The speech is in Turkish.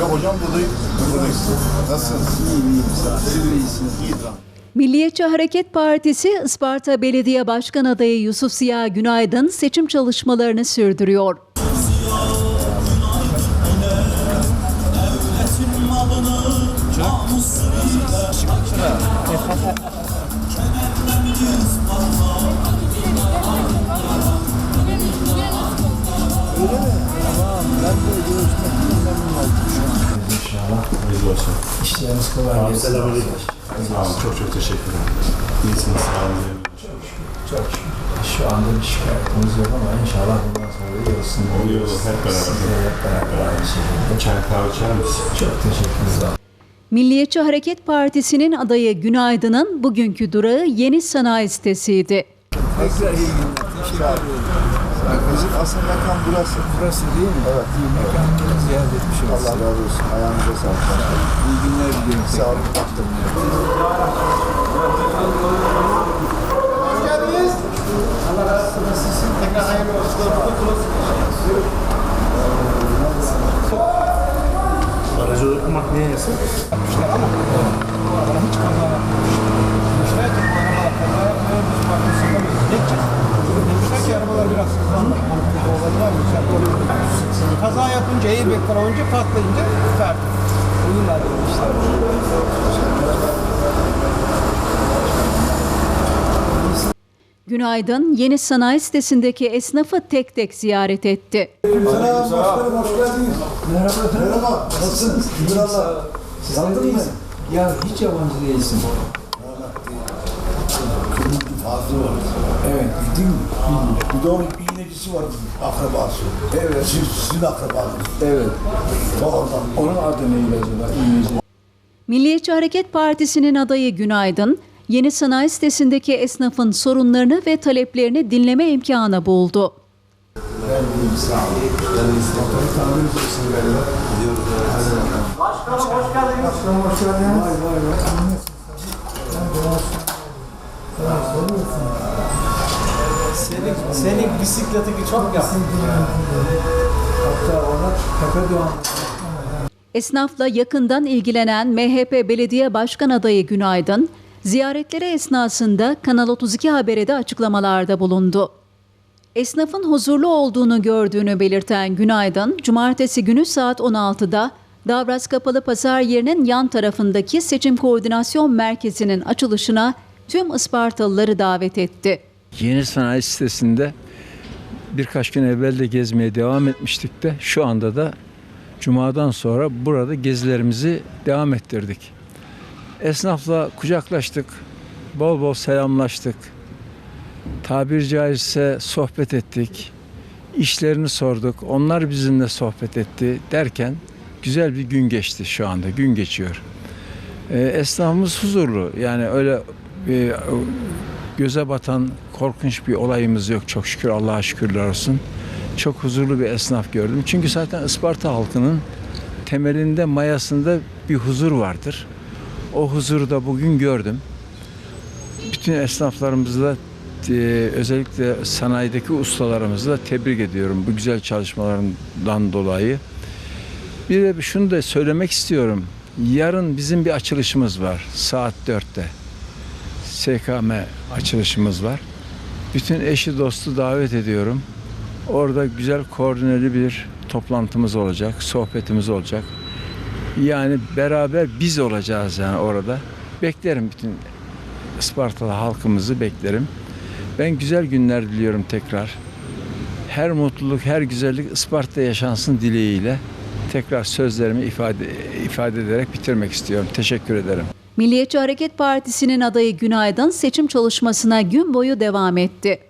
Yok hocam buradayım. Nasılsınız? İyiyim iyiyim. Siz de iyisiniz. Milliyetçi Hareket Partisi Isparta Belediye Başkan Adayı Yusuf Ziya Günaydın seçim çalışmalarını sürdürüyor. Hayırlı olsun. İşleriniz kolay gelsin. selamünaleyküm. Sağ olun. Çok çok teşekkür ederim. İyisiniz. Sağ olun. Çok şükür. Şu anda bir şikayetimiz yok ama inşallah bundan sonra iyi olsun. Oluyor, hep beraber. Siz de hep beraber aynı şekilde. Çay kahve içer misin? Çok teşekkür ederim. Milliyetçi Hareket Partisi'nin adayı Günaydın'ın bugünkü durağı yeni sanayi sitesiydi. Tekrar iyi günler. Teşekkür ederim. Bizim asıl makam burası. Burası değil mi? Evet. İyi mekanını ziyaret etmiş Allah olsun. razı olsun. Ayağınıza sağlık. İyi günler diliyorum. Sağ olun. Aracı okumak niye yasak? Demişler Yapınca airbag'ler önce patlayınca verdi. Uyumlar demişler. Günaydın yeni sanayi sitesindeki esnafı tek tek ziyaret etti. Selam başkanım hoş geldiniz. Merhaba. Merhaba. Nasılsınız? De iyisin. Ya hiç yabancı değilsin. Fazla var. Evet, değil mi? Bir de onun bir iğnecisi var akrabası. Evet. Siz, sizin akrabanız. Evet. Oradan. Onun adı neydi acaba? İngilizce. Milliyetçi Hareket Partisi'nin adayı Günaydın, yeni sanayi sitesindeki esnafın sorunlarını ve taleplerini dinleme imkanı buldu. Senin, senin bisikleti çok yaptı. Hatta ona Pepe Doğan Esnafla yakından ilgilenen MHP Belediye Başkan adayı Günaydın, ziyaretleri esnasında Kanal 32 Haber'e de açıklamalarda bulundu. Esnafın huzurlu olduğunu gördüğünü belirten Günaydın, cumartesi günü saat 16'da Davras Kapalı Pazar yerinin yan tarafındaki Seçim Koordinasyon Merkezi'nin açılışına tüm Ispartalıları davet etti. Yeni sanayi sitesinde birkaç gün evvel de gezmeye devam etmiştik de şu anda da Cuma'dan sonra burada gezilerimizi devam ettirdik. Esnafla kucaklaştık, bol bol selamlaştık. Tabir caizse sohbet ettik. İşlerini sorduk, onlar bizimle sohbet etti derken güzel bir gün geçti şu anda, gün geçiyor. Ee, esnafımız huzurlu. Yani öyle göze batan korkunç bir olayımız yok. Çok şükür Allah'a şükürler olsun. Çok huzurlu bir esnaf gördüm. Çünkü zaten Isparta halkının temelinde, mayasında bir huzur vardır. O huzuru da bugün gördüm. Bütün esnaflarımızla e, özellikle sanayideki ustalarımızı da tebrik ediyorum bu güzel çalışmalarından dolayı. Bir de şunu da söylemek istiyorum. Yarın bizim bir açılışımız var saat 4'te. SKM açılışımız var. Bütün eşi dostu davet ediyorum. Orada güzel koordineli bir toplantımız olacak, sohbetimiz olacak. Yani beraber biz olacağız yani orada. Beklerim bütün Ispartalı halkımızı beklerim. Ben güzel günler diliyorum tekrar. Her mutluluk, her güzellik Isparta'da yaşansın dileğiyle tekrar sözlerimi ifade ifade ederek bitirmek istiyorum. Teşekkür ederim. Milliyetçi Hareket Partisi'nin adayı Günaydın seçim çalışmasına gün boyu devam etti.